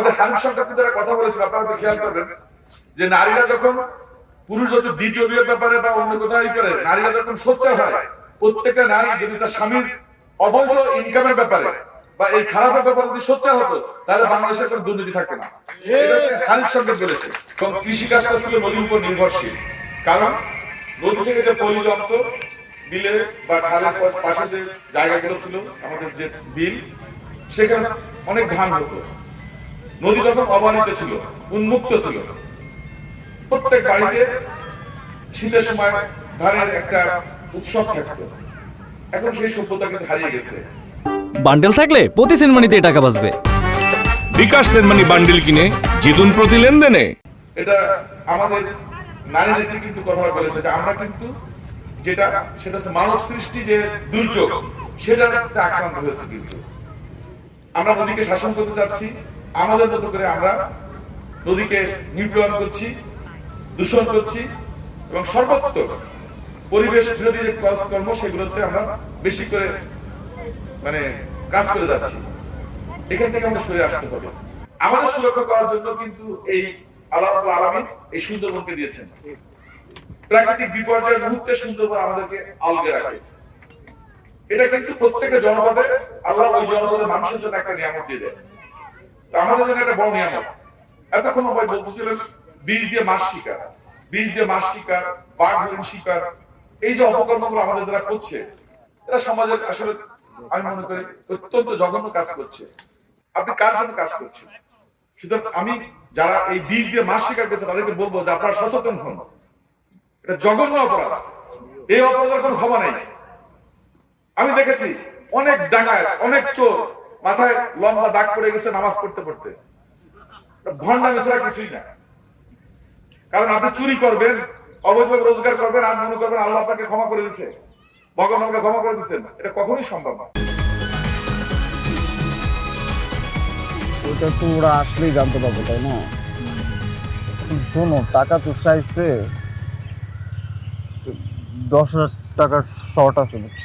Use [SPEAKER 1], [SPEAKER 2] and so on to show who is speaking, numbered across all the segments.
[SPEAKER 1] আমাদের হানিফ সরকার যারা কথা বলেছিল, আপনারা তো খেয়াল করবেন যে নারীরা যখন পুরুষ যদি দ্বিতীয় বিয়ের ব্যাপারে বা অন্য কোথাও করে, নারীরা যখন সোচ্চার হয়, প্রত্যেকটা নারী যদি তার স্বামীর অবৈধ ইনকামের ব্যাপারে বা এই খারাপের ব্যাপারে যদি সোচ্চার হতো, তাহলে বাংলাদেশের কোনো দুর্নীতি থাকতো না। এটা হচ্ছে খালিদ সরকার বলেছে এবং কৃষি কাজটা ছিল নদীর উপর নির্ভরশীল। কারণ নদী থেকে যে পলি জমতো বিলে বা খালের পাশে যে জায়গাগুলো ছিল, আমাদের যে বিল, সেখানে অনেক ধান হতো। নদী তখন অবানিত ছিল উন্মুক্ত ছিল। প্রত্যেক বাড়িতে শীতের সময় ধানের একটা উৎসব থাকতো। এখন সেই সভ্যতা কিন্তু হারিয়ে গেছে।
[SPEAKER 2] বান্ডেল থাকলে প্রতি সেনমানিতে টাকা বাঁচবে।
[SPEAKER 3] বিকাশ সেনমানি বান্ডিল কিনে জিতুন প্রতি লেনদেনে।
[SPEAKER 1] এটা আমাদের নারী নেত্রী কিন্তু কথা বলেছে যে আমরা কিন্তু যেটা সেটা হচ্ছে মানব সৃষ্টি যে দুর্যোগ সেটা আক্রান্ত হয়েছে কিন্তু। আমরা নদীকে শাসন করতে চাচ্ছি আমাদের মতো করে আমরা নদীকে নিপীড়ন করছি, দূষণ করছি এবং সর্বত্র পরিবেশ বিরোধী যে কাজকর্ম, সেগুলোতে আমরা বেশি করে মানে কাজ করে যাচ্ছি। এখান থেকে আমাদের সরে আসতে হবে। আমাদের সুরক্ষা করার জন্য কিন্তু এই আল্লাহ আলামিন এই সুন্দরবনকে দিয়েছেন। প্রাকৃতিক বিপর্যয়ের মুহূর্তে সুন্দরবন আমাদেরকে আলগে রাখে। এটা কিন্তু প্রত্যেকটা জনপদে, আল্লাহ ওই জনপদের মানুষের জন্য একটা নিয়ামত দিয়ে দেয় আমাদের জন্য একটা বড় নিয়ামত। এতক্ষণ ভাই বলতেছিলেন বীজ দিয়ে মাছ শিকার বীজ দিয়ে মাছ শিকার, বাঘ, হরিণ শিকার, এই যে অপকর্মগুলো আমাদের যারা করছে, এরা সমাজের আসলে, আমি মনে করি, অত্যন্ত জঘন্য কাজ করছে। আপনি কার জন্য কাজ করছেন? সুতরাং আমি যারা এই বীজ দিয়ে মাছ শিকার করছে, তাদেরকে বলব যে আপনারা সচেতন হন। এটা জঘন্য অপরাধ। এই অপরাধের কোনো ক্ষমা নাই। আমি দেখেছি অনেক ডাঙায় অনেক চোর মাথায় লম্বা দাগ পড়ে গেছে নামাজ পড়তে পড়তে। ভণ্ডা ছাড়া কিছুই না। কারণ আপনি চুরি করবেন, অবৈধভাবে রোজগার করবেন, আর মনে করবেন আল্লাহ আপনাকে ক্ষমা করে দিছে। ভগবান আপনাকে ক্ষমা করে দিচ্ছেন এটা কখনোই সম্ভব না।
[SPEAKER 4] তো ওরা আসলেই জানতে তাই না? শোনো, টাকা চাইছে, দশ হাজার টাকার শর্ট আছে, বুঝছ?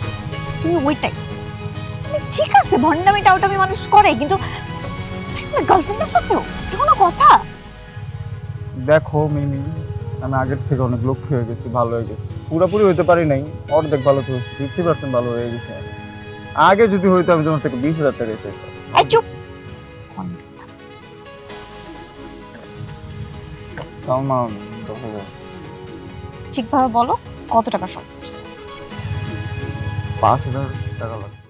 [SPEAKER 5] তুমি ওইটাই ঠিক আছে ভণ্ডামি টাউটামি মানুষ করে কিন্তু গার্লফ্রেন্ডের সাথেও এটা কোনো কথা?
[SPEAKER 4] দেখো মিমি আমি আগের থেকে অনেক লক্ষ্য হয়ে গেছি ভালো হয়ে গেছি। পুরোপুরি হইতে পারি নাই অর্ধেক ভালো তো ফিফটি পার্সেন্ট ভালো হয়ে গেছে। আগে যদি হইতো আমি তোমার থেকে বিশ হাজার টাকা চাইতাম।
[SPEAKER 5] চুপ!
[SPEAKER 4] তাও না
[SPEAKER 5] ঠিকভাবে বলো কত টাকা শর্ট পড়ছে
[SPEAKER 4] পাঁচ হাজার টাকা লাগবে